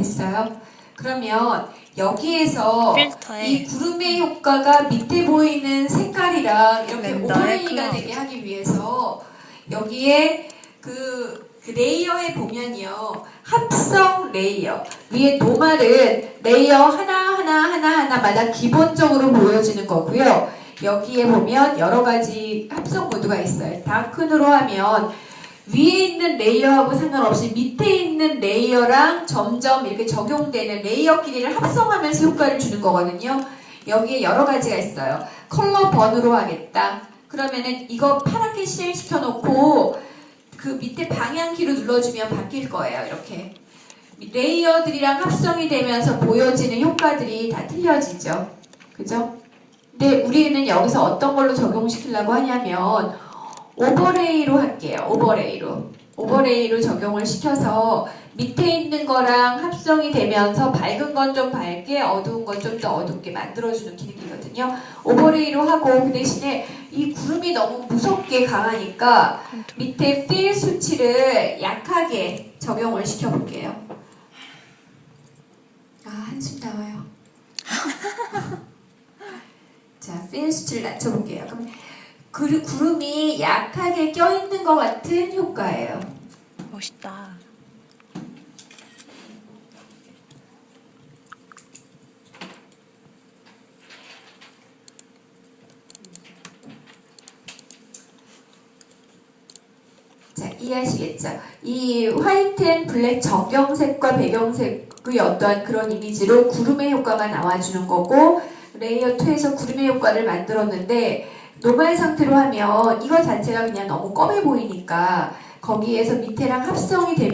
됐어요? 그러면 여기에서 필터에. 이 구름의 효과가 밑에 보이는 색깔이랑 이렇게 오버레이가. 되게 하기 위해서 여기에 그, 그 레이어에 보면요. 합성 레이어. 위에 노말은 레이어 하나 하나 하나 하나마다 기본적으로 보여지는 거고요. 여기에 보면 여러 가지 합성 모드가 있어요. 다크으로 하면 위에 있는 레이어하고 상관없이 밑에 있는 레이어랑 점점 이렇게 적용되는 레이어 길이를 합성하면서 효과를 주는 거거든요. 여기에 여러 가지가 있어요. 컬러 번으로 하겠다. 그러면은 이거 파랗게 실시켜 놓고 그 밑에 방향키로 눌러주면 바뀔 거예요. 이렇게. 레이어들이랑 합성이 되면서 보여지는 효과들이 다 틀려지죠. 그죠? 근데 우리는 여기서 어떤 걸로 적용시키려고 하냐면 오버레이로 할게요. 오버레이로. 오버레이로 적용을 시켜서 밑에 있는 거랑 합성이 되면서 밝은 건 좀 밝게, 어두운 건 좀 더 어둡게 만들어주는 기능이거든요. 오버레이로 하고 그 대신에 이 구름이 너무 무섭게 강하니까 밑에 필 수치를 약하게 적용을 시켜볼게요. 아, 한숨 나와요. 자, 필 수치를 낮춰볼게요. 그럼 그 구름이 약하게 껴있는 것 같은 효과예요. 멋있다. 자, 이해하시겠죠? 이 화이트 앤 블랙 정경색과 배경색의 어떠한 그런 이미지로 구름의 효과가 나와주는 거고 레이어 2에서 구름의 효과를 만들었는데 노말 상태로 하면 이거 자체가 그냥 너무 검해 보이니까 거기에서 밑에랑 합성이 되면